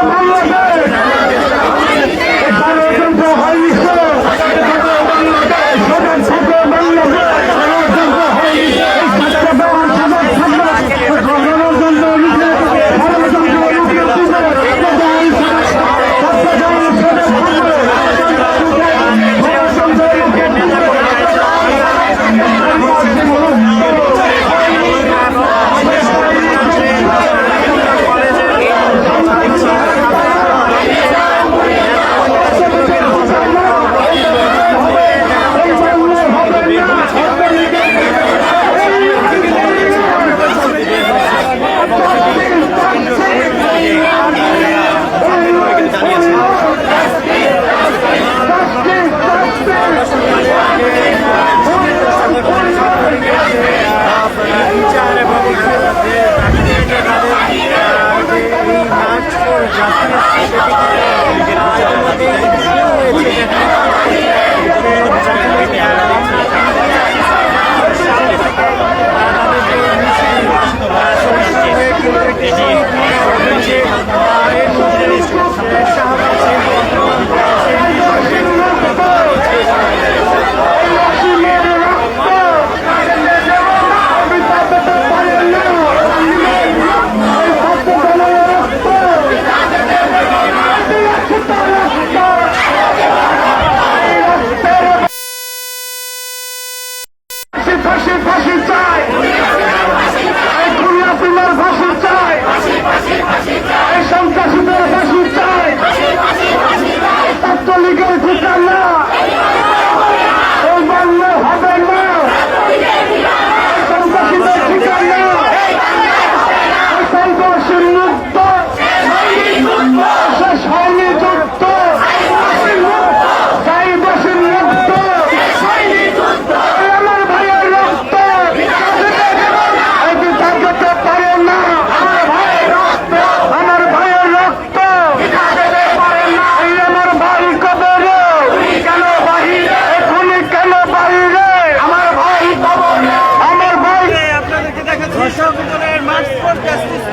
আল্লাহ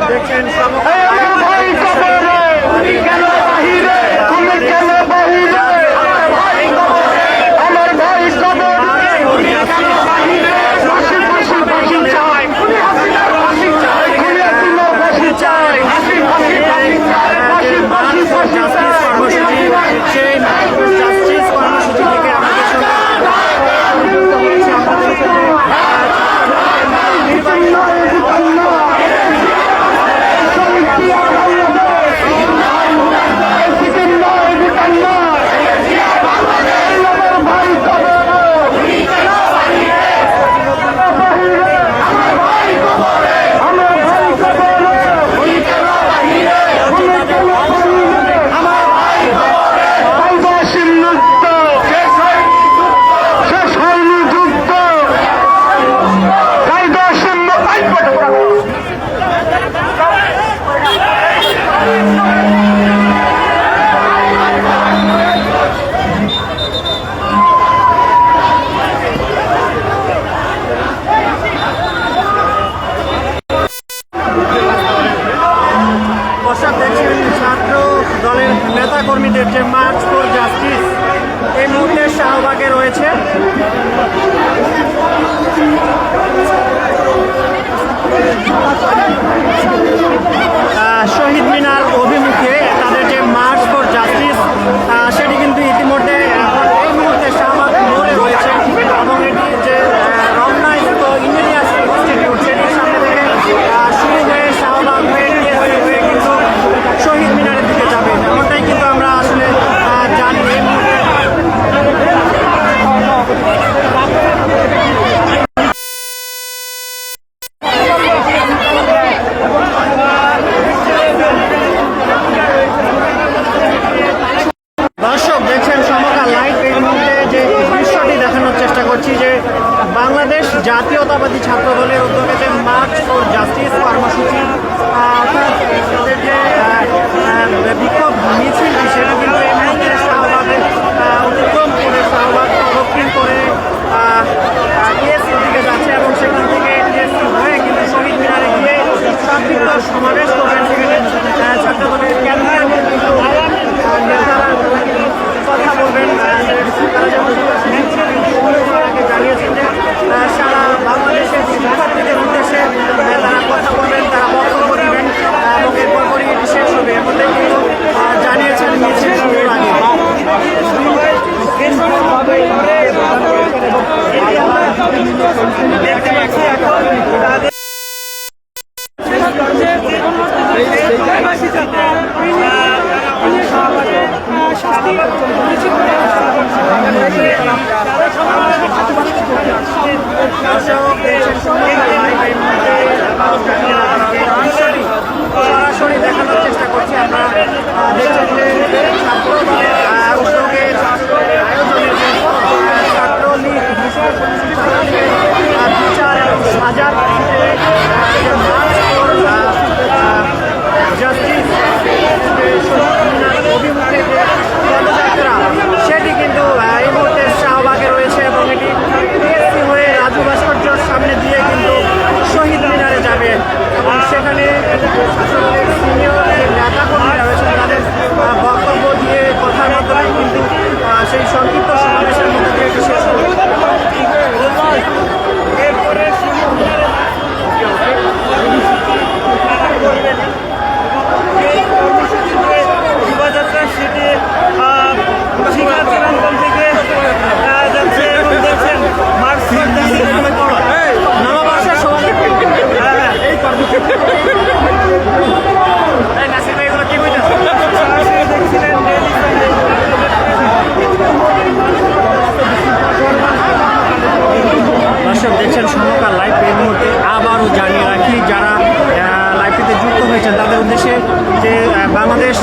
দেখছেন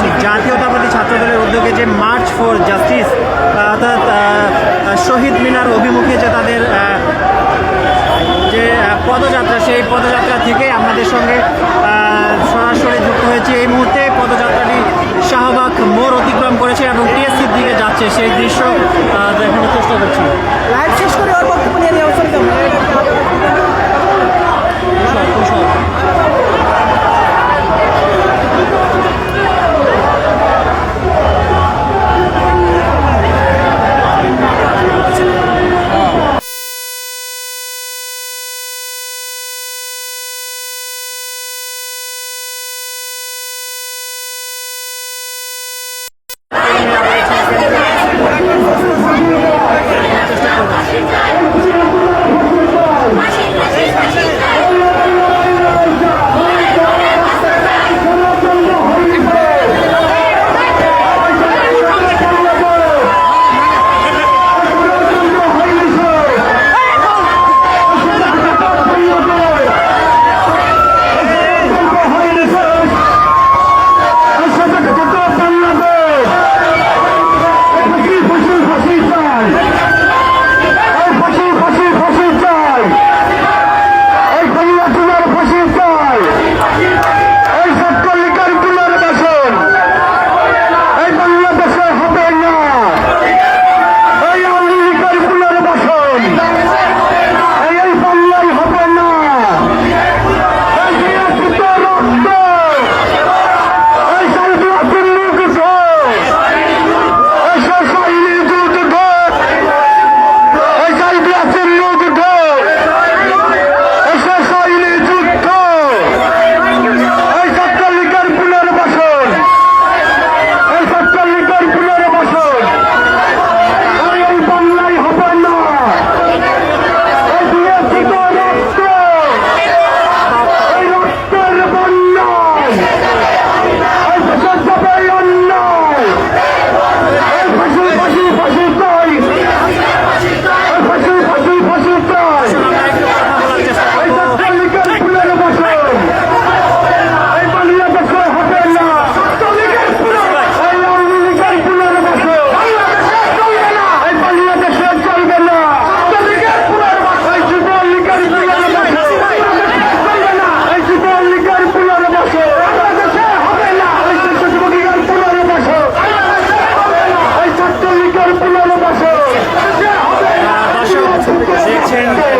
লীগ জাতীয়তাবাদী ছাত্রদলের উদ্যোগে যে মার্চ ফর জাস্টিস অর্থাৎ শহীদ মিনার অভিমুখে যে তাদের যে পদযাত্রা সেই পদযাত্রা থেকে আমাদের সঙ্গে সরাসরি যুক্ত হয়েছে। এই মুহূর্তে পদযাত্রাটি শাহবাগ মোড় অতিক্রম করেছে এবং টিএসসির দিকে যাচ্ছে সেই দৃশ্য দেখানোর চেষ্টা করছি। লাইভ শেষ করে Thank.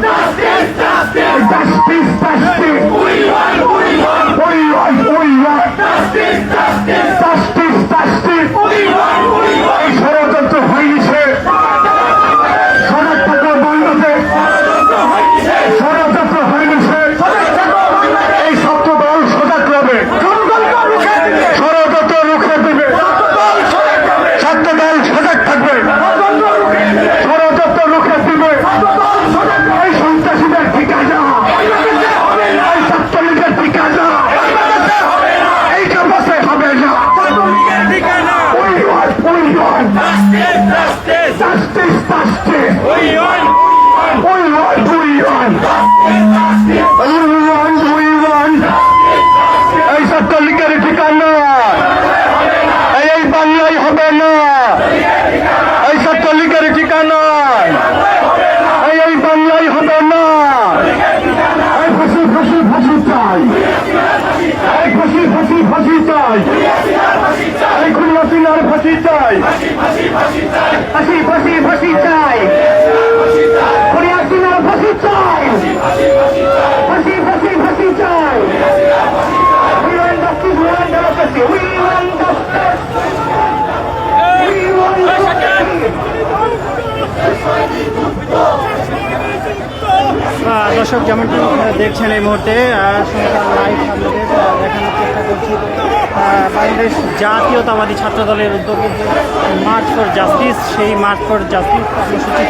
Justice, justice! Justice, justice! We want, we want! We want, we want! Justice, justice! Justice, justice! We want, we want! Justice Khulna ফাঁসি চাই ফাঁসি ফাঁসি ফাঁসি চাই খুলনা সিনার ফাঁসি চাই ফাঁসি ফাঁসি ফাঁসি চাই We want justice, we want democracy, we want justice. We want justice. দর্শক যেমন দেখছেন এই মুহূর্তে দেখানোর চেষ্টা করছি। বাংলাদেশ জাতীয়তাবাদী ছাত্র দলের উদ্যোগে মার্চ ফর জাস্টিস সেই মার্চ ফর জাস্টিস কর্মসূচি